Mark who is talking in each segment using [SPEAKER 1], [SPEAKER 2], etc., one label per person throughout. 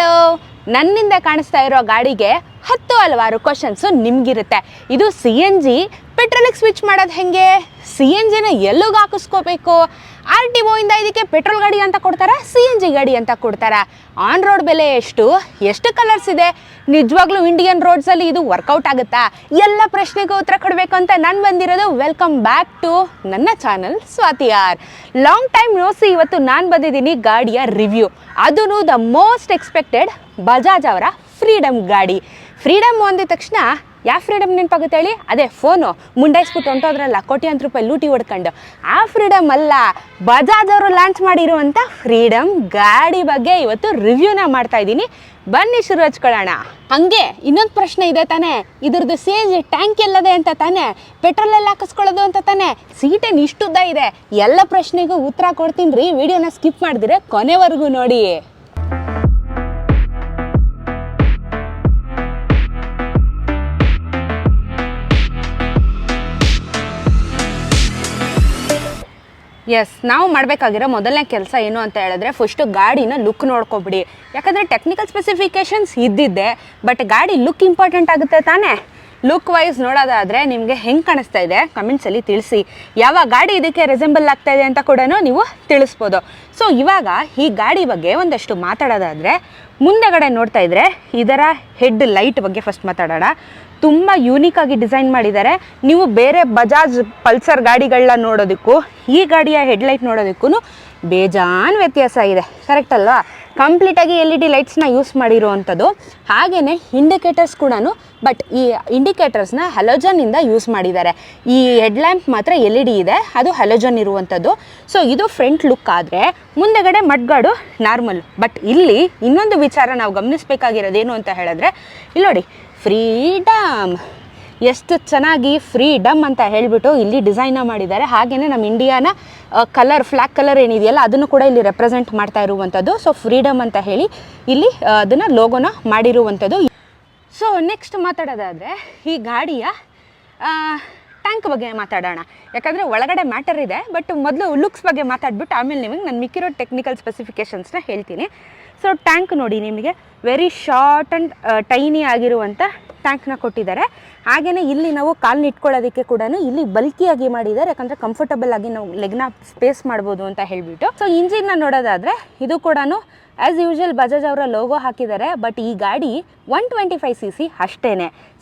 [SPEAKER 1] Hello ನನ್ನಿಂದ ಕಾಣಿಸ್ತಾ ಇರೋ ಗಾಡಿಗೆ ಹತ್ತು ಹಲವಾರು ಕ್ವಶನ್ಸು ನಿಮಗಿರುತ್ತೆ. ಇದು ಸಿ ಎನ್ ಜಿ ಪೆಟ್ರೋಲಿಗೆ ಸ್ವಿಚ್ ಮಾಡೋದು ಹೆಂಗೆ? ಸಿ ಎನ್ ಜಿನ ಎಲ್ಲಿಗೆ ಹಾಕಿಸ್ಕೋಬೇಕು? ಆರ್ ಟಿ ಒಯಿಂದ ಇದಕ್ಕೆ ಪೆಟ್ರೋಲ್ ಗಾಡಿ ಅಂತ ಕೊಡ್ತಾರಾ? ಸಿ ಎನ್ ಜಿ ಗಾಡಿ ಅಂತ ಕೊಡ್ತಾರಾ? ಆನ್ ರೋಡ್ ಬೆಲೆ ಎಷ್ಟು? ಎಷ್ಟು ಕಲರ್ಸ್ ಇದೆ? ನಿಜವಾಗ್ಲೂ ಇಂಡಿಯನ್ ರೋಡ್ಸಲ್ಲಿ ಇದು ವರ್ಕೌಟ್ ಆಗುತ್ತಾ? ಎಲ್ಲ ಪ್ರಶ್ನೆಗೂ ಉತ್ತರ ಕೊಡಬೇಕು ಅಂತ ನಾನು ಬಂದಿರೋದು. ವೆಲ್ಕಮ್ ಬ್ಯಾಕ್ ಟು ನನ್ನ channel Swathi R. Long time no see ಇವತ್ತು ನಾನು ಬಂದಿದ್ದೀನಿ ಗಾಡಿಯ ರಿವ್ಯೂ ಅದೂ ದ ಮೋಸ್ಟ್ ಎಕ್ಸ್ಪೆಕ್ಟೆಡ್ ಬಜಾಜ್ ಅವರ ಫ್ರೀಡಮ್ ಗಾಡಿ. ಫ್ರೀಡಮ್ ಅಂದ ತಕ್ಷಣ ಯಾವ ಫ್ರೀಡಮ್ ನೆನಪಾಗುತ್ತೆ ಹೇಳಿ? ಅದೇ ಫೋನು. ಮುಂಡಾಯಿಸ್ಬಿಟ್ಟು ಹೊಂಟೋದ್ರಲ್ಲ ಅಂತ ರೂಪಾಯಿ ಲೂಟಿ ಹೊಡ್ಕೊಂಡು. ಆ ಫ್ರೀಡಮ್ ಅಲ್ಲ ಬಜಾಜ್ ಅವರು ಲಾಂಚ್ ಮಾಡಿರುವಂಥ ಫ್ರೀಡಮ್ ಗಾಡಿ ಬಗ್ಗೆ ಇವತ್ತು ರಿವ್ಯೂನ ಮಾಡ್ತಾ ಇದ್ದೀನಿ. ಬನ್ನಿ ಶುರು ಹಚ್ಕೊಳ್ಳೋಣ ಹಂಗೆ ಇನ್ನೊಂದು ಪ್ರಶ್ನೆ ಇದೆ ತಾನೆ. ಇದ್ರದ್ದು ಸೇಜ್ ಟ್ಯಾಂಕ್ ಎಲ್ಲದೆ ಅಂತ ತಾನೇ? ಪೆಟ್ರೋಲ್ ಎಲ್ಲ ಹಾಕಿಸ್ಕೊಳ್ಳೋದು ಅಂತ ತಾನೇ? ಸೀಟೇನು ಇಷ್ಟುದ್ದ ಇದೆ? ಎಲ್ಲ ಪ್ರಶ್ನೆಗೂ ಉತ್ತರ ಕೊಡ್ತೀನಿ ರೀ. ವಿಡಿಯೋನ ಸ್ಕಿಪ್ ಮಾಡಿದ್ರೆ ಕೊನೆವರೆಗೂ ನೋಡಿ. ಎಸ್ ನಾವು ಮಾಡಬೇಕಾಗಿರೋ ಮೊದಲನೇ ಕೆಲಸ ಏನು ಅಂತ ಹೇಳಿದ್ರೆ ಫಸ್ಟು ಗಾಡಿನ ಲುಕ್ ನೋಡ್ಕೊಬಿಡಿ. ಯಾಕಂದರೆ ಟೆಕ್ನಿಕಲ್ ಸ್ಪೆಸಿಫಿಕೇಷನ್ಸ್ ಇದ್ದಿದ್ದೆ ಬಟ್ ಗಾಡಿ ಲುಕ್ ಇಂಪಾರ್ಟೆಂಟ್ ಆಗುತ್ತೆ ತಾನೇ? ಲುಕ್ ವೈಸ್ ನೋಡೋದಾದರೆ ನಿಮಗೆ ಹೆಂಗೆ ಕಾಣಿಸ್ತಾ ಇದೆ? ಕಮೆಂಟ್ಸಲ್ಲಿ ತಿಳಿಸಿ. ಯಾವ ಗಾಡಿ ಇದಕ್ಕೆ ರೆಸೆಂಬಲ್ ಆಗ್ತಾ ಇದೆ ಅಂತ ಕೂಡ ನೀವು ತಿಳಿಸ್ಬೋದು. ಸೊ ಇವಾಗ ಈ ಗಾಡಿ ಬಗ್ಗೆ ಒಂದಷ್ಟು ಮಾತಾಡೋದಾದರೆ, ಮುಂದೆಗಡೆ ನೋಡ್ತಾ ಇದ್ರೆ ಇದರ ಹೆಡ್ ಲೈಟ್ ಬಗ್ಗೆ ಫಸ್ಟ್ ಮಾತಾಡೋಣ. ತುಂಬ ಯೂನಿಕ್ ಆಗಿ ಡಿಸೈನ್ ಮಾಡಿದ್ದಾರೆ. ನೀವು ಬೇರೆ ಬಜಾಜ್ ಪಲ್ಸರ್ ಗಾಡಿಗಳನ್ನ ನೋಡೋದಕ್ಕೂ, ಈ ಗಾಡಿಯ ಹೆಡ್ಲೈಟ್ ನೋಡೋದಕ್ಕೂ ಬೇಜಾನ್ ವ್ಯತ್ಯಾಸ ಇದೆ. ಕರೆಕ್ಟ್ ಅಲ್ವಾ? ಕಂಪ್ಲೀಟಾಗಿ ಎಲ್ ಇ ಡಿ ಲೈಟ್ಸ್ನ ಯೂಸ್ ಮಾಡಿರುವಂಥದ್ದು. ಹಾಗೆಯೇ ಇಂಡಿಕೇಟರ್ಸ್ ಕೂಡ ಬಟ್ ಈ ಇಂಡಿಕೇಟರ್ಸ್ನ ಹಲೋಜನ್ನಿಂದ ಯೂಸ್ ಮಾಡಿದ್ದಾರೆ. ಈ ಹೆಡ್ಲ್ಯಾಂಪ್ ಮಾತ್ರ ಎಲ್ ಇ ಡಿ ಇದೆ, ಅದು ಹಲೋಜನ್ ಇರುವಂಥದ್ದು. ಸೊ ಇದು ಫ್ರಂಟ್ ಲುಕ್ ಆದರೆ, ಮುಂದೆಗಡೆ ಮಡ್ಗಾಡು ನಾರ್ಮಲ್ ಬಟ್ ಇಲ್ಲಿ ಇನ್ನೊಂದು ವಿಚಾರ ನಾವು ಗಮನಿಸಬೇಕಾಗಿರೋದೇನು ಅಂತ ಹೇಳಿದ್ರೆ, ಇಲ್ಲಿ ನೋಡಿ ಫ್ರೀಡಮ್. ಎಷ್ಟು ಚೆನ್ನಾಗಿ ಫ್ರೀಡಮ್ ಅಂತ ಹೇಳಿಬಿಟ್ಟು ಇಲ್ಲಿ ಡಿಸೈನ ಮಾಡಿದ್ದಾರೆ. ಹಾಗೆಯೇ ನಮ್ಮ ಇಂಡಿಯಾನ ಕಲರ್ ಫ್ಲ್ಯಾಗ್ ಕಲರ್ ಏನಿದೆಯಲ್ಲ, ಅದನ್ನು ಕೂಡ ಇಲ್ಲಿ ರೆಪ್ರೆಸೆಂಟ್ ಮಾಡ್ತಾ ಇರುವಂಥದ್ದು. ಸೊ, ಫ್ರೀಡಮ್ ಅಂತ ಹೇಳಿ ಇಲ್ಲಿ ಅದನ್ನು ಲೋಗೋನ ಮಾಡಿರುವಂಥದ್ದು. ಸೊ, ನೆಕ್ಸ್ಟ್ ಮಾತಾಡೋದಾದರೆ, ಈ ಗಾಡಿಯ ಟ್ಯಾಂಕ್ ಬಗ್ಗೆ ಮಾತಾಡೋಣ. ಯಾಕಂದರೆ ಒಳಗಡೆ ಮ್ಯಾಟರ್ ಇದೆ ಬಟ್ ಮೊದಲು ಲುಕ್ಸ್ ಬಗ್ಗೆ ಮಾತಾಡ್ಬಿಟ್ಟು ಆಮೇಲೆ ನಿಮಗೆ ನಾನು ಮಿಕ್ಕಿರೋ ಟೆಕ್ನಿಕಲ್ ಸ್ಪೆಸಿಫಿಕೇಷನ್ಸ್ನ ಹೇಳ್ತೀನಿ. ಸೊ ಟ್ಯಾಂಕ್ ನೋಡಿ ನಿಮಗೆ ವೆರಿ ಶಾರ್ಟ್ ಆ್ಯಂಡ್ ಟೈನಿ ಆಗಿರುವಂಥ ಟ್ಯಾಂಕ್ನ ಕೊಟ್ಟಿದ್ದಾರೆ. ಹಾಗೆಯೇ ಇಲ್ಲಿ ನಾವು ಕಾಲ್ನ ಇಟ್ಕೊಳ್ಳೋದಕ್ಕೆ ಕೂಡ ಇಲ್ಲಿ ಬಲ್ಕಿಯಾಗಿ ಮಾಡಿದ್ದಾರೆ, ಯಾಕಂದರೆ ಕಂಫರ್ಟಬಲ್ ಆಗಿ ನಾವು ಲೆಗ್ನ ಸ್ಪೇಸ್ ಮಾಡ್ಬೋದು ಅಂತ ಹೇಳಿಬಿಟ್ಟು. ಸೊ ಇಂಜಿನ್ನ ನೋಡೋದಾದರೆ ಇದು ಕೂಡ ಆ್ಯಸ್ ಯೂಶುವಲ್ ಬಜಾಜ್ ಅವರ ಲೋಗೋ ಹಾಕಿದ್ದಾರೆ ಬಟ್ ಈ ಗಾಡಿ one twenty five C C ಅಷ್ಟೇ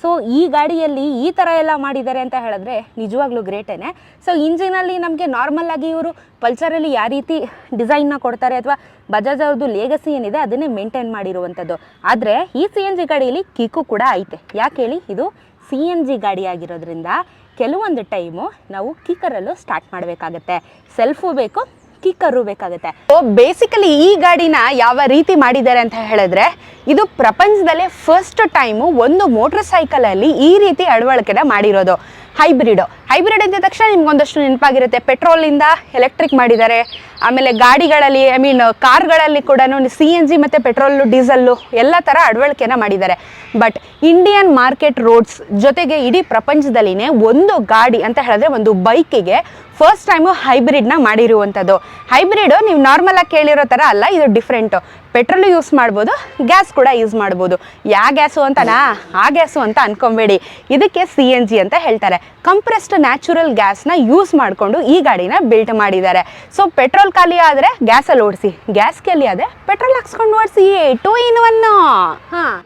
[SPEAKER 1] ಸೊ ಈ ಗಾಡಿಯಲ್ಲಿ ಈ ಥರ ಎಲ್ಲ ಮಾಡಿದ್ದಾರೆ ಅಂತ ಹೇಳಿದ್ರೆ ನಿಜವಾಗ್ಲೂ ಗ್ರೇಟೇನೆ ಸೊ ಇಂಜಿನಲ್ಲಿ ನಮಗೆ ನಾರ್ಮಲ್ ಆಗಿ ಇವರು ಪಲ್ಸರಲ್ಲಿ ಯಾವ ರೀತಿ ಡಿಸೈನ್ನ ಕೊಡ್ತಾರೆ ಅಥವಾ ಬಜಾಜ್ ಅವ್ರದ್ದು ಲೇಗಸಿ ಏನಿದೆ ಅದನ್ನೇ ಮೇಂಟೈನ್ ಮಾಡಿರುವಂಥದ್ದು ಆದರೆ, ಈ ಸಿ ಎನ್ ಜಿ ಗಾಡಿಯಲ್ಲಿ ಕಿಕ್ಕು ಕೂಡ ಐತೆ. ಯಾಕೆ ಹೇಳಿ? ಇದು ಸಿ ಎನ್ ಜಿ ಗಾಡಿ ಆಗಿರೋದ್ರಿಂದ ಕೆಲವೊಂದು ಟೈಮು ನಾವು ಕಿಕ್ಕರಲ್ಲೂ ಸ್ಟಾರ್ಟ್ ಮಾಡಬೇಕಾಗತ್ತೆ. ಸೆಲ್ಫು ಬೇಕು ಕಿಕ್ಕರು ಬೇಕಾಗುತ್ತೆ. ಬೇಸಿಕಲಿ ಈ ಗಾಡಿನ ಯಾವ ರೀತಿ ಮಾಡಿದ್ದಾರೆ ಅಂತ ಹೇಳಿದ್ರೆ, ಇದು ಪ್ರಪಂಚದಲ್ಲೇ ಫಸ್ಟ್ ಟೈಮು ಒಂದು ಮೋಟ್ರ್ ಸೈಕಲಲ್ಲಿ ಈ ರೀತಿ ಅಳವಡಿಕೆನ ಮಾಡಿರೋದು. ಹೈಬ್ರಿಡ್ ಹೈಬ್ರಿಡ್ ಅಂದ ತಕ್ಷಣ ನಿಮ್ಗೊಂದಷ್ಟು ನೆನಪಾಗಿರುತ್ತೆ. ಪೆಟ್ರೋಲಿಂದ ಎಲೆಕ್ಟ್ರಿಕ್ ಮಾಡಿದ್ದಾರೆ. ಆಮೇಲೆ ಗಾಡಿಗಳಲ್ಲಿ ಐ ಮೀನ್ ಕಾರ್ಗಳಲ್ಲಿ ಕೂಡ ಸಿ ಎನ್ ಜಿ ಮತ್ತು ಪೆಟ್ರೋಲು ಡೀಸಲ್ಲು ಎಲ್ಲ ಥರ ಅಳವಡಿಕೆನ ಮಾಡಿದ್ದಾರೆ. ಬಟ್ ಇಂಡಿಯನ್ ಮಾರ್ಕೆಟ್ ರೋಡ್ಸ್ ಜೊತೆಗೆ ಇಡೀ ಪ್ರಪಂಚದಲ್ಲಿನೇ ಒಂದು ಗಾಡಿ ಅಂತ ಹೇಳಿದ್ರೆ ಒಂದು ಬೈಕಿಗೆ ಫಸ್ಟ್ ಟೈಮು ಹೈಬ್ರಿಡ್ನ ಮಾಡಿರುವಂಥದ್ದು. ಹೈಬ್ರಿಡ್ ನೀವು ನಾರ್ಮಲಾಗಿ ಕೇಳಿರೋ ಥರ ಅಲ್ಲ, ಇದು ಡಿಫ್ರೆಂಟು ಪೆಟ್ರೋಲ್ ಯೂಸ್ ಮಾಡ್ಬೋದು ಗ್ಯಾಸ್ ಕೂಡ ಯೂಸ್ ಮಾಡ್ಬೋದು. ಯಾವ ಗ್ಯಾಸು ಅಂತನಾ? ಆ ಗ್ಯಾಸು ಅಂತ ಅನ್ಕೊಂಬೇಡಿ. ಇದಕ್ಕೆ ಸಿ ಎನ್ ಜಿ ಅಂತ ಹೇಳ್ತಾರೆ. ಕಂಪ್ರೆಸ್ಡ್ ನ್ಯಾಚುರಲ್ ಗ್ಯಾಸ್ನ ಯೂಸ್ ಮಾಡಿಕೊಂಡು ಈ ಗಾಡಿನ ಬಿಲ್ಟ್ ಮಾಡಿದ್ದಾರೆ. ಸೊ ಪೆಟ್ರೋಲ್ ಖಾಲಿ ಆದರೆ ಗ್ಯಾಸಲ್ಲಿ ಓಡಿಸಿ. ಗ್ಯಾಸ್ ಖಾಲಿ ಆದರೆ ಪೆಟ್ರೋಲ್ ಹಾಕ್ಸ್ಕೊಂಡು ಓಡಿಸಿ. ಟೂ ಇನ್ ಒನ್ ಹಾಂ.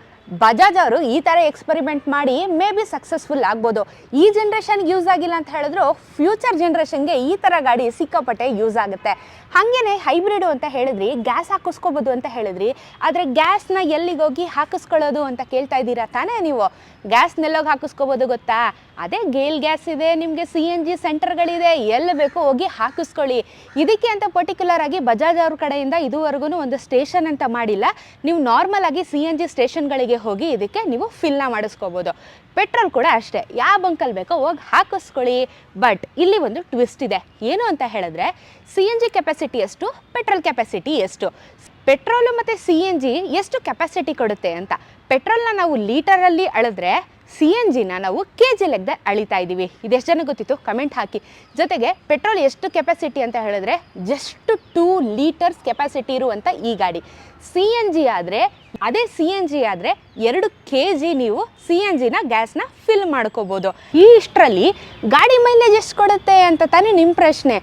[SPEAKER 1] ಬಜಾಜ್ ಅವರು ಈ ಥರ ಎಕ್ಸ್ಪೆರಿಮೆಂಟ್ ಮಾಡಿ ಮೇ ಬಿ ಸಕ್ಸಸ್ಫುಲ್ ಆಗ್ಬೋದು. ಈ ಜನ್ರೇಷನ್ಗೆ ಯೂಸ್ ಆಗಿಲ್ಲ ಅಂತ ಹೇಳಿದ್ರು ಫ್ಯೂಚರ್ ಜನ್ರೇಷನ್ಗೆ ಈ ಥರ ಗಾಡಿ ಸಿಕ್ಕಾಪಟ್ಟೆ ಯೂಸ್ ಆಗುತ್ತೆ. ಹಾಗೇನೆ ಹೈಬ್ರಿಡು ಅಂತ ಹೇಳಿದ್ರಿ ಗ್ಯಾಸ್ ಹಾಕಿಸ್ಕೋಬೋದು ಅಂತ ಹೇಳಿದ್ರಿ, ಆದರೆ ಗ್ಯಾಸ್ನ ಎಲ್ಲಿಗೆ ಹೋಗಿ ಹಾಕಿಸ್ಕೊಳ್ಳೋದು ಅಂತ ಕೇಳ್ತಾ ಇದ್ದೀರಾ ತಾನೇ ನೀವು? ಗ್ಯಾಸ್ನೆಲ್ಲೋಗಿ ಹಾಕಿಸ್ಕೋಬೋದು ಗೊತ್ತಾ? ಅದೇ ಗೇಲ್ ಗ್ಯಾಸ್ ಇದೆ, ನಿಮಗೆ ಸಿ ಎನ್ ಜಿ ಸೆಂಟರ್ಗಳಿದೆ ಎಲ್ಲಿ ಬೇಕೋ ಹೋಗಿ ಹಾಕಿಸ್ಕೊಳ್ಳಿ. ಇದಕ್ಕೆ ಅಂತ ಪರ್ಟಿಕ್ಯುಲರ್ ಆಗಿ ಬಜಾಜ್ ಅವ್ರ ಕಡೆಯಿಂದ ಇದುವರೆಗೂ ಒಂದು ಸ್ಟೇಷನ್ ಅಂತ ಮಾಡಿಲ್ಲ. ನೀವು ನಾರ್ಮಲ್ ಆಗಿ ಸಿ ಎನ್ ಜಿ ಸ್ಟೇಷನ್ಗಳಿಗೆ ಹೋಗಿ ಇದಕ್ಕೆ ನೀವು ಫಿಲ್ನ ಮಾಡಿಸ್ಕೋಬೋದು. ಪೆಟ್ರೋಲ್ ಕೂಡ ಅಷ್ಟೇ. ಯಾವ ಬಂಕಲ್ಲಿ ಬೇಕೋ ಹೋಗಿ ಹಾಕಿಸ್ಕೊಳ್ಳಿ. ಬಟ್ ಇಲ್ಲಿ ಒಂದು ಟ್ವಿಸ್ಟ್ ಇದೆ. ಏನು ಅಂತ ಹೇಳಿದ್ರೆ ಸಿ ಎನ್ ಜಿ ಕೆಪಾಸಿಟಿ ಎಷ್ಟು ಪೆಟ್ರೋಲ್ ಕೆಪಾಸಿಟಿ ಎಷ್ಟು? ಪೆಟ್ರೋಲು ಮತ್ತು ಸಿ ಎನ್ ಜಿ ಎಷ್ಟು ಕೆಪಾಸಿಟಿ ಕೊಡುತ್ತೆ ಅಂತ. ಪೆಟ್ರೋಲ್ನ ನಾವು ಲೀಟರಲ್ಲಿ ಅಳಿದ್ರೆ ಸಿ ಎನ್ ಜಿನ ನಾವು ಕೆ ಜಿ ಲೆಕ್ಕದ ಅಳಿತಾ ಇದ್ದೀವಿ ಇದೆಷ್ಟು ಜನ ಗೊತ್ತಿತ್ತು? ಕಮೆಂಟ್ ಹಾಕಿ. ಜೊತೆಗೆ ಪೆಟ್ರೋಲ್ ಎಷ್ಟು ಕೆಪಾಸಿಟಿ ಅಂತ ಹೇಳಿದ್ರೆ ಜಸ್ಟ್ ಟೂ ಲೀಟರ್ಸ್ ಕೆಪಾಸಿಟಿ ಇರುವಂಥ ಈ ಗಾಡಿ. ಸಿ ಎನ್ ಜಿ ಆದರೆ, ಅದೇ ಸಿ ಎನ್ ಜಿ ಆದರೆ ಎರಡು ಕೆ ಜಿ ನೀವು ಸಿ ಎನ್ ಜಿನ ಗ್ಯಾಸ್ನ ಫಿಲ್ ಮಾಡ್ಕೋಬೋದು. ಈ ಇಷ್ಟರಲ್ಲಿ ಗಾಡಿ ಮೈಲೇಜ್ ಎಷ್ಟು ಕೊಡುತ್ತೆ ಅಂತ ತಾನೇ ನಿಮ್ಮ ಪ್ರಶ್ನೆ.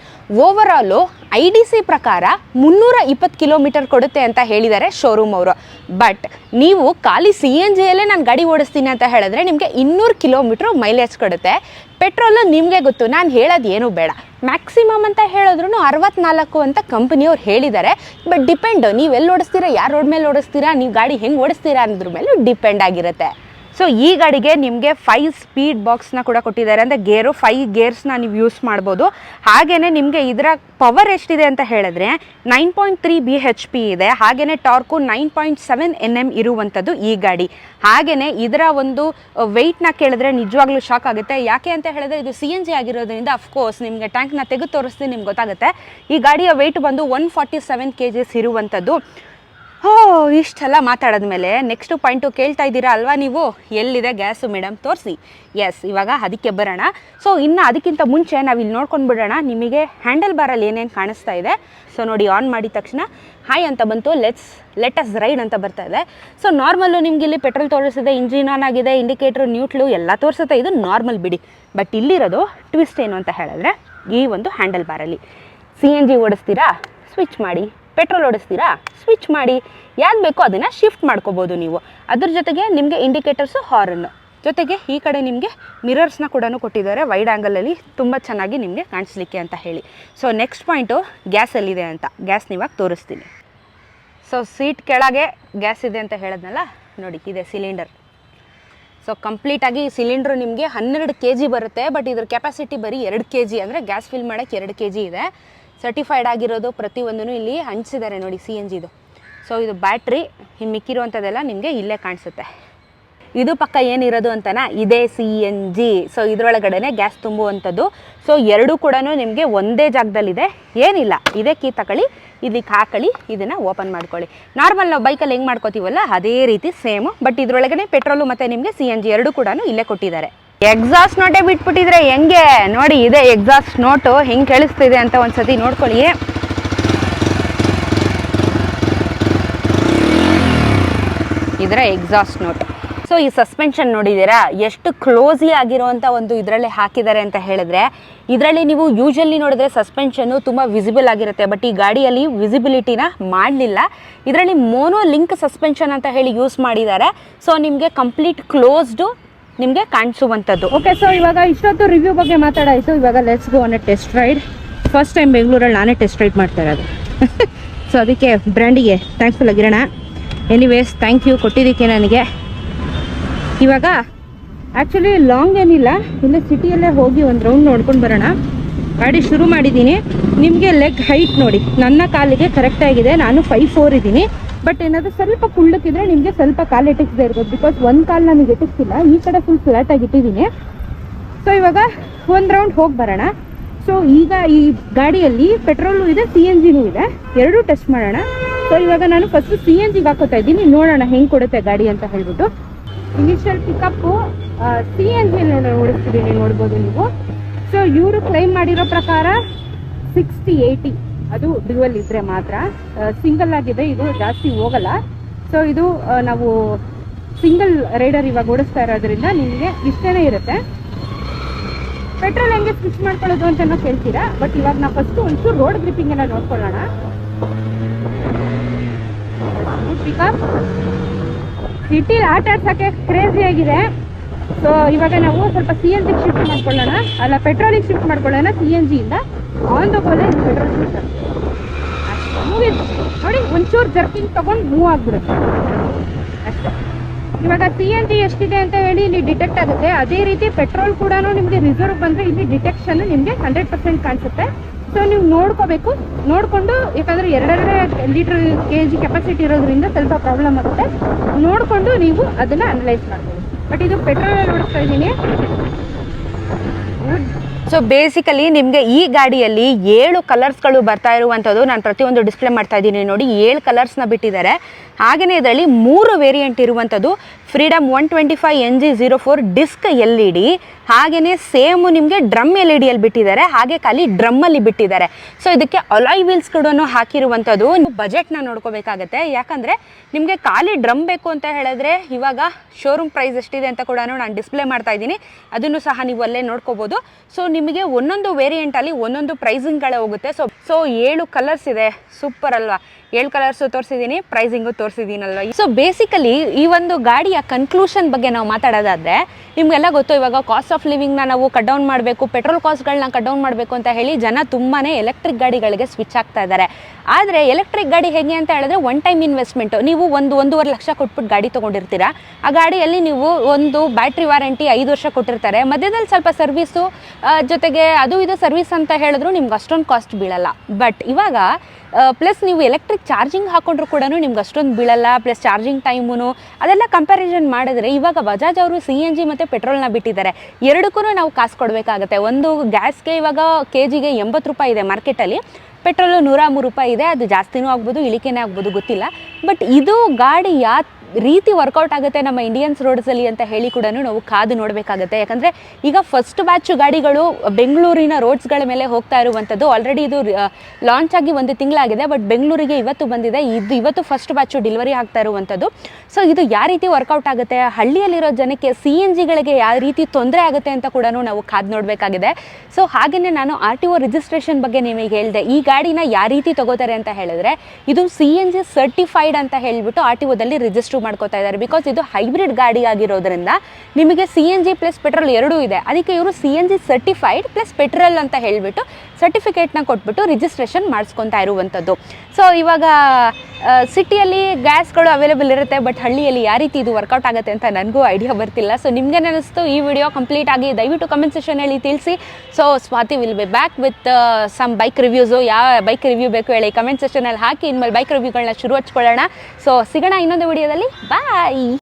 [SPEAKER 1] ಓವರಾಲು ಐ ಡಿ ಸಿ ಪ್ರಕಾರ ಮುನ್ನೂರ ಇಪ್ಪತ್ತು ಕಿಲೋಮೀಟರ್ ಕೊಡುತ್ತೆ ಅಂತ ಹೇಳಿದ್ದಾರೆ ಶೋರೂಮ್ ಅವರು. ಬಟ್ ನೀವು ಖಾಲಿ ಸಿ ಎನ್ ಜಿಯಲ್ಲೇ ನಾನು ಗಾಡಿ ಓಡಿಸ್ತೀನಿ ಅಂತ ಹೇಳಿದ್ರೆ ನಿಮಗೆ ಇನ್ನೂರು ಕಿಲೋಮೀಟ್ರ್ ಮೈಲೇಜ್ ಕೊಡುತ್ತೆ. ಪೆಟ್ರೋಲು ನಿಮಗೆ ಗೊತ್ತು, ನಾನು ಹೇಳೋದು ಏನೂ ಬೇಡ. ಮ್ಯಾಕ್ಸಿಮಮ್ ಅಂತ ಹೇಳಿದ್ರು ಅರವತ್ನಾಲ್ಕು ಅಂತ ಕಂಪ್ನಿಯವ್ರು ಹೇಳಿದ್ದಾರೆ ಬಟ್ ಡಿಪೆಂಡ್ ನೀವು ಎಲ್ಲಿ ಓಡಿಸ್ತೀರಾ, ಯಾರು ರೋಡ್ ಮೇಲೆ ಓಡಿಸ್ತೀರಾ, ನೀವು ಗಾಡಿ ಹೆಂಗೆ ಓಡಿಸ್ತೀರಾ ಅನ್ನೋದ್ರ ಮೇಲೂ ಡಿಪೆಂಡ್ ಆಗಿರುತ್ತೆ. ಸೊ ಈ ಗಾಡಿಗೆ ನಿಮಗೆ ಫೈವ್ ಸ್ಪೀಡ್ ಬಾಕ್ಸ್ನ ಕೂಡ ಕೊಟ್ಟಿದ್ದಾರೆ. ಅಂದರೆ ಗೇರು ಫೈವ್ ಗೇರ್ಸ್ನ ನೀವು ಯೂಸ್ ಮಾಡ್ಬೋದು. ಹಾಗೆಯೇ ನಿಮಗೆ ಇದರ ಪವರ್ ಎಷ್ಟಿದೆ ಅಂತ ಹೇಳಿದ್ರೆ nine point three B H P ಇದೆ. ಹಾಗೆಯೇ torque nine point seven N M ಇರುವಂಥದ್ದು ಈ ಗಾಡಿ. ಹಾಗೆಯೇ ಇದರ ಒಂದು ವೆಯ್ಟ್ನ ಕೇಳಿದ್ರೆ ನಿಜವಾಗ್ಲೂ ಶಾಕ್ ಆಗುತ್ತೆ. ಯಾಕೆ ಅಂತ ಹೇಳಿದ್ರೆ ಇದು ಸಿ ಎನ್ ಜಿ ಆಗಿರೋದ್ರಿಂದ ಅಫ್ಕೋರ್ಸ್ ನಿಮಗೆ ಟ್ಯಾಂಕ್ನ ತೆಗೆದು ತೋರಿಸ್ತೀನಿ, ನಿಮ್ಗೆ ಗೊತ್ತಾಗುತ್ತೆ. ಈ ಗಾಡಿಯ ವೆಯ್ಟ್ ಬಂದು one forty seven K Gs ಇರುವಂಥದ್ದು ಹೋ, ಇಷ್ಟೆಲ್ಲ ಮಾತಾಡಿದ್ಮೇಲೆ ನೆಕ್ಸ್ಟ್ ಪಾಯಿಂಟು ಕೇಳ್ತಾ ಇದ್ದೀರಾ ಅಲ್ವಾ ನೀವು? ಎಲ್ಲಿದೆ ಗ್ಯಾಸು ಮೇಡಮ್ ತೋರಿಸಿ. ಎಸ್ ಇವಾಗ ಅದಕ್ಕೆ ಬರೋಣ. ಸೊ ಇನ್ನು ಅದಕ್ಕಿಂತ ಮುಂಚೆ ನಾವು ಇಲ್ಲಿ ನೋಡ್ಕೊಂಡು ಬಿಡೋಣ ನಿಮಗೆ ಹ್ಯಾಂಡಲ್ ಬಾರಲ್ಲಿ ಏನೇನು ಕಾಣಿಸ್ತಾ ಇದೆ. ಸೊ ನೋಡಿ ಆನ್ ಮಾಡಿದ ತಕ್ಷಣ ಹಾಯ್ ಅಂತ ಬಂತು. ಲೆಟ್ಸ್ ಲೆಟಸ್ ರೈಡ್ ಅಂತ ಬರ್ತಾ ಇದೆ. ಸೊ ನಾರ್ಮಲ್ಲು ನಿಮ್ಗೆ ಇಲ್ಲಿ ಪೆಟ್ರೋಲ್ ತೋರಿಸಿದೆ ಇಂಜಿನ್ ಆನ್ ಆಗಿದೆ ಇಂಡಿಕೇಟ್ರು ನ್ಯೂಟ್ಲು ಎಲ್ಲ ತೋರಿಸುತ್ತೆ. ಇದು ನಾರ್ಮಲ್ ಬಿಡಿ. ಬಟ್ ಇಲ್ಲಿರೋದು ಟ್ವಿಸ್ಟ್ ಏನು ಅಂತ ಹೇಳಿದ್ರೆ ಈ ಒಂದು ಹ್ಯಾಂಡಲ್ ಬಾರಲ್ಲಿ ಸಿ ಎನ್ ಜಿ ಓಡಿಸ್ತೀರಾ? ಸ್ವಿಚ್ ಮಾಡಿ. ಪೆಟ್ರೋಲ್ ಓಡಿಸ್ತೀರಾ? ಸ್ವಿಚ್ ಮಾಡಿ ಯಾವ್ದು ಬೇಕೋ ಅದನ್ನು ಶಿಫ್ಟ್ ಮಾಡ್ಕೋಬೋದು ನೀವು. ಅದ್ರ ಜೊತೆಗೆ ನಿಮಗೆ ಇಂಡಿಕೇಟರ್ಸು ಹಾರ್ನ್ ಜೊತೆಗೆ ಈ ಕಡೆ ನಿಮಗೆ ಮಿರರ್ಸ್ನ ಕೂಡ ಕೊಟ್ಟಿದ್ದಾರೆ. ವೈಡ್ ಆ್ಯಂಗಲಲ್ಲಿ ತುಂಬ ಚೆನ್ನಾಗಿ ನಿಮಗೆ ಕಾಣಿಸ್ಲಿಕ್ಕೆ ಅಂತ ಹೇಳಿ. ಸೊ ನೆಕ್ಸ್ಟ್ ಪಾಯಿಂಟು ಗ್ಯಾಸಲ್ಲಿದೆ ಅಂತ. ಗ್ಯಾಸ್ ನೀವಾಗ ತೋರಿಸ್ತೀನಿ. ಸೊ ಸೀಟ್ ಕೆಳಗೆ ಗ್ಯಾಸ್ ಇದೆ ಅಂತ ಹೇಳಿದ್ನಲ್ಲ? ನೋಡಿ, ಇದೆ ಸಿಲಿಂಡರ್ ಸೊ ಕಂಪ್ಲೀಟಾಗಿ ಸಿಲಿಂಡ್ರು ನಿಮಗೆ ಹನ್ನೆರಡು ಕೆ ಜಿ ಬರುತ್ತೆ ಬಟ್ ಇದ್ರ ಕೆಪಾಸಿಟಿ ಬರೀ ಎರಡು ಕೆ ಜಿ ಅಂದರೆ ಗ್ಯಾಸ್ ಫಿಲ್ ಮಾಡೋಕ್ಕೆ ಎರಡು ಕೆ ಜಿ ಇದೆ. ಸರ್ಟಿಫೈಡ್ ಆಗಿರೋದು ಪ್ರತಿಯೊಂದೂ ಇಲ್ಲಿ ಹಂಚಿದ್ದಾರೆ ನೋಡಿ ಸಿ ಎನ್ ಜಿದು ಸೊ ಇದು ಬ್ಯಾಟ್ರಿ ಇನ್ನು ಮಿಕ್ಕಿರುವಂಥದ್ದೆಲ್ಲ ನಿಮಗೆ ಇಲ್ಲೇ ಕಾಣಿಸುತ್ತೆ. ಇದು ಪಕ್ಕ ಏನಿರೋದು ಅಂತನ? ಇದೇ ಸಿ ಎನ್ ಜಿ ಸೊ ಇದರೊಳಗಡೆ ಗ್ಯಾಸ್ ತುಂಬುವಂಥದ್ದು. ಸೊ ಎರಡೂ ಕೂಡ ನಿಮಗೆ ಒಂದೇ ಜಾಗದಲ್ಲಿದೆ. ಏನಿಲ್ಲ, ಇದೇ ಕೀ ತಗೊಳ್ಳಿ ಇದಕ್ಕೆ ಹಾಕೊಳ್ಳಿ ಇದನ್ನು ಓಪನ್ ಮಾಡ್ಕೊಳ್ಳಿ. ನಾರ್ಮಲ್ ನಾವು ಬೈಕಲ್ಲಿ ಹೆಂಗೆ ಮಾಡ್ಕೋತೀವಲ್ಲ, ಅದೇ ರೀತಿ ಸೇಮು ಬಟ್ ಇದರೊಳಗಡೆ ಪೆಟ್ರೋಲು ಮತ್ತು ನಿಮಗೆ ಸಿ ಎನ್ ಜಿ ಎರಡೂ ಕೂಡ ಇಲ್ಲೇ ಕೊಟ್ಟಿದ್ದಾರೆ. ಎಕ್ಸಾಸ್ಟ್ ನೋಟೇ ಬಿಟ್ಬಿಟ್ಟಿದ್ರೆ ಹೆಂಗೆ? ನೋಡಿ, ಇದೆ ಎಕ್ಸಾಸ್ಟ್ ನೋಟು ಹೆಂಗೆ ಕೇಳಿಸ್ತಿದೆ ಅಂತ ಒಂದ್ಸತಿ ನೋಡ್ಕೊಳ್ಳಿ. ಇದರ ಎಕ್ಸಾಸ್ಟ್ ನೋಟ್ ಸೊ ಈ ಸಸ್ಪೆನ್ಷನ್ ನೋಡಿದ್ದೀರಾ? ಎಷ್ಟು ಕ್ಲೋಸ್ಲಿ ಆಗಿರುವಂಥ ಒಂದು ಇದರಲ್ಲಿ ಹಾಕಿದ್ದಾರೆ ಅಂತ ಹೇಳಿದ್ರೆ, ಇದರಲ್ಲಿ ನೀವು ಯೂಶಲಿ ನೋಡಿದ್ರೆ ಸಸ್ಪೆನ್ಷನ್ನು ತುಂಬ ವಿಸಿಬಲ್ ಆಗಿರುತ್ತೆ. ಬಟ್ ಈ ಗಾಡಿಯಲ್ಲಿ ವಿಸಿಬಿಲಿಟಿನ ಮಾಡಲಿಲ್ಲ. ಇದರಲ್ಲಿ ಮೋನೋ ಲಿಂಕ್ ಸಸ್ಪೆನ್ಷನ್ ಅಂತ ಹೇಳಿ ಯೂಸ್ ಮಾಡಿದ್ದಾರೆ. ಸೊ ನಿಮಗೆ ಕಂಪ್ಲೀಟ್ ಕ್ಲೋಸ್ಡು ನಿಮಗೆ ಕಾಣಿಸುವಂಥದ್ದು.
[SPEAKER 2] ಓಕೆ ಸೊ ಇವಾಗ ಇಷ್ಟೊತ್ತು ರಿವ್ಯೂ ಬಗ್ಗೆ ಮಾತಾಡಾಯಿತು ಇವಾಗ let's go on a test ride first time ಬೆಂಗಳೂರಲ್ಲಿ ನಾನೇ ಟೆಸ್ಟ್ ರೈಡ್ ಮಾಡ್ತಾ ಇರೋದು. ಸೊ ಅದಕ್ಕೆ ಬ್ರ್ಯಾಂಡಿಗೆ ಥ್ಯಾಂಕ್ಫುಲ್ ಆಗಿರೋಣ. ಎನಿವೇಸ್ ಥ್ಯಾಂಕ್ ಯು ಕೊಟ್ಟಿದ್ದಕ್ಕೆ ನನಗೆ. ಇವಾಗ ಆ್ಯಕ್ಚುಲಿ ಲಾಂಗ್ ಏನಿಲ್ಲ, ಇಲ್ಲೇ ಸಿಟಿಯಲ್ಲೇ ಹೋಗಿ ಒಂದು ರೌಂಡ್ ನೋಡ್ಕೊಂಡು ಬರೋಣ. ಗಾಡಿ ಶುರು ಮಾಡಿದ್ದೀನಿ. ನಿಮಗೆ ಲೆಗ್ ಹೈಟ್ ನೋಡಿ. ನನ್ನ ಕಾಲಿಗೆ ಕರೆಕ್ಟಾಗಿದೆ ನಾನು ಫೈವ್ ಫೋರ್ ಇದ್ದೀನಿ. ಬಟ್ ಏನಾದರೂ ಸ್ವಲ್ಪ ಕುಳ್ಳಕ್ಕಿದ್ರೆ ನಿಮಗೆ ಸ್ವಲ್ಪ ಕಾಲು ಎಟಿಸ್ದೇ ಇರ್ಬೋದು. ಬಿಕಾಸ್ ಒಂದು ಕಾಲು ನನಗೆ ಎಟಕ್ಸಿಲ್ಲ, ಈ ಕಡೆ ಫುಲ್ ಫ್ಲಾಟ್ ಇಟ್ಟಿದ್ದೀನಿ ಸೊ ಇವಾಗ ಒಂದು ರೌಂಡ್ ಹೋಗಿ ಬರೋಣ. ಸೊ ಈಗ ಈ ಗಾಡಿಯಲ್ಲಿ ಪೆಟ್ರೋಲು ಇದೆ ಸಿ ಎನ್ ಜಿನೂ ಇದೆ. ಎರಡೂ ಟೆಸ್ಟ್ ಮಾಡೋಣ. ಸೊ ಇವಾಗ ನಾನು ಫಸ್ಟ್ ಸಿ ಎನ್ ಜಿಗೆ ಹಾಕೋತಾ ಇದ್ದೀನಿ. ನೋಡೋಣ ಹೆಂಗೆ ಕೊಡುತ್ತೆ ಗಾಡಿ ಅಂತ ಹೇಳ್ಬಿಟ್ಟು. Initial pickup C N G ಓಡಿಸ್ತಿದ್ದೀನಿ ನೋಡ್ಬೋದು ನೀವು. ಸೊ ಇವರು ಕ್ಲೈಮ್ ಮಾಡಿರೋ ಪ್ರಕಾರ ಸಿಕ್ಸ್ಟಿ ಏಯ್ಟಿ ಅದು ಡ್ಯುವಲ್ ಇದ್ರೆ ಮಾತ್ರ ಸಿಂಗಲ್ ಆಗಿದೆ, ಇದು ಜಾಸ್ತಿ ಹೋಗಲ್ಲ. ಸೊ ಇದು ನಾವು ಸಿಂಗಲ್ ರೈಡರ್ ಇವಾಗ ಓಡಿಸ್ತಾ ಇರೋದ್ರಿಂದ ನಿಮಗೆ ಇಷ್ಟೇ ಇರುತ್ತೆ. ಪೆಟ್ರೋಲ್ ಹೆಂಗೆ ಸ್ವಿಚ್ ಮಾಡ್ಕೊಳ್ಳೋದು ಅಂತ ಕೇಳ್ತೀರಾ? ಬಟ್ ಇವಾಗ ನಾವು ಫಸ್ಟ್ ಒಂಚೂರು ರೋಡ್ ಗ್ರಿಪ್ಪಿಂಗ್ ಎಲ್ಲ ನೋಡ್ಕೊಳ್ಳೋಣ. ಪಿಕಪ್ ಸಿಟಿಲಿ ಆಟ ಆಡ್ಸೋಕ್ಕೆ ಕ್ರೇಜಿ ಆಗಿದೆ. ಸೊ ಇವಾಗ ನಾವು ಸ್ವಲ್ಪ ಸಿ ಎನ್ ಜಿಗೆ ಶಿಫ್ಟ್ ಮಾಡ್ಕೊಳ್ಳೋಣ. ಅಲ್ಲ ಪೆಟ್ರೋಲಿಗೆ ಶಿಫ್ಟ್ ಮಾಡ್ಕೊಳ್ಳೋಣ ಸಿ ಎನ್ ಜಿಯಿಂದ ಆನ್ ದ ನೋಡಿ, ಒಂಚೂರು ಜರ್ಕಿನ್ ತಗೊಂಡು ಮೂವ್ ಆಗ್ಬಿಡುತ್ತೆ. ಅಷ್ಟೇ. ಇವಾಗ ಸಿ ಎನ್ ಜಿ ಎಷ್ಟಿದೆ ಅಂತ ಹೇಳಿ ಇಲ್ಲಿ ಡಿಟೆಕ್ಟ್ ಆಗುತ್ತೆ. ಅದೇ ರೀತಿ ಪೆಟ್ರೋಲ್ ಕೂಡ ನಿಮಗೆ ರಿಸರ್ವ್ ಬಂದರೆ ಇಲ್ಲಿ ಡಿಟೆಕ್ಷನ್ ನಿಮಗೆ ಹಂಡ್ರೆಡ್ ಪರ್ಸೆಂಟ್ ಕಾಣಿಸುತ್ತೆ. ಸೊ ನೀವು ನೋಡ್ಕೋಬೇಕು. ನೋಡಿಕೊಂಡು ಯಾಕಂದರೆ ಎರಡೆರಡೇ ಲೀಟ್ರ್ ಕೆ ಜಿ ಕೆಪಾಸಿಟಿ ಇರೋದ್ರಿಂದ ಸ್ವಲ್ಪ ಪ್ರಾಬ್ಲಮ್ ಆಗುತ್ತೆ. ನೋಡಿಕೊಂಡು ನೀವು ಅದನ್ನು ಅನಲೈಸ್ ಮಾಡ್ಬೋದು. ಬಟ್ ಇದು ಪೆಟ್ರೋಲ್ ನೋಡ್ತಾ ಇದ್ದೀನಿ.
[SPEAKER 1] ಸೊ ಬೇಸಿಕಲಿ ನಿಮಗೆ ಈ ಗಾಡಿಯಲ್ಲಿ ಏಳು ಕಲರ್ಸ್ಗಳು ಬರ್ತಾ ಇರುವಂಥದ್ದು ನಾನು ಪ್ರತಿಯೊಂದು ಡಿಸ್ಪ್ಲೇ ಮಾಡ್ತಾ ಇದ್ದೀನಿ. ನೋಡಿ, ಏಳು ಕಲರ್ಸ್ನ ಬಿಟ್ಟಿದ್ದಾರೆ. ಹಾಗೆಯೇ ಇದರಲ್ಲಿ ಮೂರು ವೇರಿಯಂಟ್ ಇರುವಂಥದ್ದು freedom one twenty five N G zero four disc L E D ಹಾಗೆಯೇ ಸೇಮು ನಿಮಗೆ ಡ್ರಮ್ ಎಲ್ ಇ ಡಿಯಲ್ಲಿ ಬಿಟ್ಟಿದ್ದಾರೆ, ಹಾಗೆ ಖಾಲಿ ಡ್ರಮ್ಮಲ್ಲಿ ಬಿಟ್ಟಿದ್ದಾರೆ. ಸೊ ಇದಕ್ಕೆ ಅಲಾಯ್ ವೀಲ್ಸ್ ಹಾಕಿರುವಂಥದ್ದು. ನೀವು ಬಜೆಟ್ನ ನೋಡ್ಕೋಬೇಕಾಗತ್ತೆ. ಯಾಕಂದರೆ ನಿಮಗೆ ಖಾಲಿ ಡ್ರಮ್ ಬೇಕು ಅಂತ ಹೇಳಿದ್ರೆ ಇವಾಗ ಶೋರೂಮ್ ಪ್ರೈಸ್ ಎಷ್ಟಿದೆ ಅಂತ ಕೂಡ ನಾನು ಡಿಸ್ಪ್ಲೇ ಮಾಡ್ತಾ ಇದ್ದೀನಿ. ಅದನ್ನು ಸಹ ನೀವು ಅಲ್ಲೇ ನೋಡ್ಕೋಬೋದು. ಸೊ ನಿಮಗೆ ಒಂದೊಂದು ವೇರಿಯಂಟಲ್ಲಿ ಒಂದೊಂದು ಪ್ರೈಸಿಂಗ್ಗಳೇ ಹೋಗುತ್ತೆ. ಸೊ ಸೊ ಏಳು ಕಲರ್ಸ್ ಇದೆ. ಸೂಪರ್ ಅಲ್ವಾ? ಏಳು ಕಲರ್ಸು ತೋರಿಸಿದ್ದೀನಿ ಪ್ರೈಸಿಂಗು ತೋರಿಸಿದ್ದೀನಲ್ವ ಸೊ ಬೇಸಿಕಲಿ ಈ ಒಂದು ಗಾಡಿಯ ಕನ್ಕ್ಲೂಷನ್ ಬಗ್ಗೆ ನಾವು ಮಾತಾಡೋದಾದ್ರೆ, ನಿಮಗೆಲ್ಲ ಗೊತ್ತು, ಇವಾಗ ಕಾಸ್ಟ್ ಆಫ್ ಲಿವಿಂಗ್ನ ನಾವು ಕಟ್ ಡೌನ್ ಮಾಡಬೇಕು ಪೆಟ್ರೋಲ್ ಕಾಸ್ಟ್ಗಳನ್ನ ಕಟ್ ಡೌನ್ ಮಾಡಬೇಕು ಅಂತ ಹೇಳಿ ಜನ ತುಂಬಾ ಎಲೆಕ್ಟ್ರಿಕ್ ಗಾಡಿಗಳಿಗೆ ಸ್ವಿಚ್ ಆಗ್ತಾ ಇದ್ದಾರೆ. ಆದರೆ ಎಲೆಕ್ಟ್ರಿಕ್ ಗಾಡಿ ಹೇಗೆ ಅಂತ ಹೇಳಿದ್ರೆ ಒನ್ ಟೈಮ್ ಇನ್ವೆಸ್ಟ್ಮೆಂಟ್ ನೀವು ಒಂದು ಒಂದೂವರೆ ಲಕ್ಷ ಕೊಟ್ಬಿಟ್ಟು ಗಾಡಿ ತೊಗೊಂಡಿರ್ತೀರಾ? ಆ ಗಾಡಿಯಲ್ಲಿ ನೀವು ಒಂದು ಬ್ಯಾಟ್ರಿ ವಾರಂಟಿ ಐದು ವರ್ಷ ಕೊಟ್ಟಿರ್ತಾರೆ. ಮಧ್ಯದಲ್ಲಿ ಸ್ವಲ್ಪ ಸರ್ವಿಸು ಜೊತೆಗೆ ಅದು ಇದು ಸರ್ವಿಸ್ ಅಂತ ಹೇಳಿದ್ರು ನಿಮ್ಗೆ ಅಷ್ಟೊಂದು ಕಾಸ್ಟ್ ಬೀಳಲ್ಲ. ಬಟ್ ಇವಾಗ ಪ್ಲಸ್ ನೀವು ಎಲೆಕ್ಟ್ರಿಕ್ ಚಾರ್ಜಿಂಗ್ ಹಾಕೊಂಡ್ರು ಕೂಡ ನಿಮ್ಗೆ ಅಷ್ಟೊಂದು ಬೀಳಲ್ಲ ಪ್ಲಸ್ ಚಾರ್ಜಿಂಗ್ ಟೈಮು ಅದೆಲ್ಲ ಕಂಪ್ಯಾರಿಸನ್ ಮಾಡಿದ್ರೆ ಇವಾಗ ಬಜಾಜ್ ಅವರು ಸಿ ಎನ್ ಜಿ ಮತ್ತು ಪೆಟ್ರೋಲ್ನ ಬಿಟ್ಟಿದ್ದಾರೆ. ಎರಡಕ್ಕೂ ನಾವು ಕಾಸು ಕೊಡಬೇಕಾಗತ್ತೆ. ಒಂದು ಗ್ಯಾಸ್ಗೆ ಇವಾಗ ಕೆ ಜಿಗೆ ಎಂಬತ್ತು ರೂಪಾಯಿ ಇದೆ ಮಾರ್ಕೆಟಲ್ಲಿ ಪೆಟ್ರೋಲು ನೂರ ಮೂರು ರೂಪಾಯಿ ಇದೆ, ಅದು ಜಾಸ್ತಿನೂ ಆಗ್ಬೋದು, ಇಳಿಕೆನೇ ಆಗ್ಬೋದು, ಗೊತ್ತಿಲ್ಲ. ಬಟ್ ಇದು ಗಾಡಿ ಯಾ ರೀತಿ ವರ್ಕೌಟ್ ಆಗುತ್ತೆ ನಮ್ಮ ಇಂಡಿಯನ್ಸ್ ರೋಡ್ಸಲ್ಲಿ ಅಂತ ಹೇಳಿ ಕೂಡ ನಾವು ಕಾದು ನೋಡಬೇಕಾಗುತ್ತೆ. ಯಾಕಂದರೆ ಈಗ ಫಸ್ಟ್ ಬ್ಯಾಚ್ ಗಾಡಿಗಳು ಬೆಂಗಳೂರಿನ ರೋಡ್ಸ್ಗಳ ಮೇಲೆ ಹೋಗ್ತಾ ಇರುವಂಥದ್ದು. ಆಲ್ರೆಡಿ ಇದು ಲಾಂಚ್ ಆಗಿ ಒಂದು ತಿಂಗಳಾಗಿದೆ ಬಟ್ ಬೆಂಗಳೂರಿಗೆ ಇವತ್ತು ಬಂದಿದೆ. ಇದು ಇವತ್ತು ಫಸ್ಟ್ ಬ್ಯಾಚು ಡೆಲಿವರಿ ಆಗ್ತಾ ಇರುವಂಥದ್ದು. ಸೊ ಇದು ಯಾವ ರೀತಿ ವರ್ಕೌಟ್ ಆಗುತ್ತೆ? ಹಳ್ಳಿಯಲ್ಲಿರೋ ಜನಕ್ಕೆ ಸಿ ಎನ್ ಜಿಗಳಿಗೆ ಯಾವ ರೀತಿ ತೊಂದರೆ ಆಗುತ್ತೆ ಅಂತ ಕೂಡ ನಾವು ಕಾದು ನೋಡಬೇಕಾಗಿದೆ. ಸೊ ಹಾಗೆಯೇ ನಾನು ಆರ್ ಟಿ ಒ ರಿಜಿಸ್ಟ್ರೇಷನ್ ಬಗ್ಗೆ ನಿಮಗೆ ಹೇಳಿದೆ. ಈ ಗಾಡಿನ ಯಾವ ರೀತಿ ತಗೋತಾರೆ ಅಂತ ಹೇಳಿದ್ರೆ, ಇದು ಸಿ ಎನ್ ಜಿ ಸರ್ಟಿಫೈಡ್ ಅಂತ ಹೇಳಿಬಿಟ್ಟು ಆರ್ ಟಿ ಒದಲ್ಲಿ ರಿಜಿಸ್ಟರ್ ಮಾಡ್ಕೋತಾ ಇದ್ದಾರೆ. ಬಿಕಾಸ್ ಇದು ಹೈಬ್ರಿಡ್ ಗಾಡಿ ಆಗಿರೋದ್ರಿಂದ ನಿಮಗೆ C N G plus petrol ಎರಡೂ ಇದೆ. ಅದಕ್ಕೆ ಇವರು C N G certified plus petrol ಅಂತ ಹೇಳಿಬಿಟ್ಟು ಸರ್ಟಿಫಿಕೇಟ್ನ ಕೊಟ್ಬಿಟ್ಟು ರಿಜಿಸ್ಟ್ರೇಷನ್ ಮಾಡಿಸ್ಕೊತಾ ಇರುವಂಥದ್ದು. ಸೊ ಇವಾಗ ಸಿಟಿಯಲ್ಲಿ ಗ್ಯಾಸ್ಗಳು ಅವೈಲೇಬಲ್ ಇರುತ್ತೆ ಬಟ್ ಹಳ್ಳಿಯಲ್ಲಿ ಯಾವ ರೀತಿ ಇದು ವರ್ಕೌಟ್ ಆಗುತ್ತೆ ಅಂತ ನನಗೂ ಐಡಿಯಾ ಬರ್ತಿಲ್ಲ. ಸೊ ನಿಮ್ಗೆ ಅನಿಸ್ತು ಈ ವಿಡಿಯೋ ಕಂಪ್ಲೀಟ್ ಆಗಿ ದಯವಿಟ್ಟು ಕಮೆಂಟ್ ಹೇಳಿ ತಿಳಿಸಿ. So Swathi will be back with some bike reviews ಯಾವ ಬೈಕ್ ರಿವ್ಯೂ ಬೇಕು ಹೇಳಿ ಕಮೆಂಟ್ ಸೆಷನಲ್ಲಿ ಹಾಕಿ, ಇನ್ಮೇಲೆ ಬೈಕ್ ರಿವ್ಯೂಗಳನ್ನ ಶುರು ಹಚ್ಕೊಳ್ಳೋಣ ಸೊ ಸಿಗೋಣ ಇನ್ನೊಂದು ವಿಡಿಯೋದಲ್ಲಿ ಬಾಯ್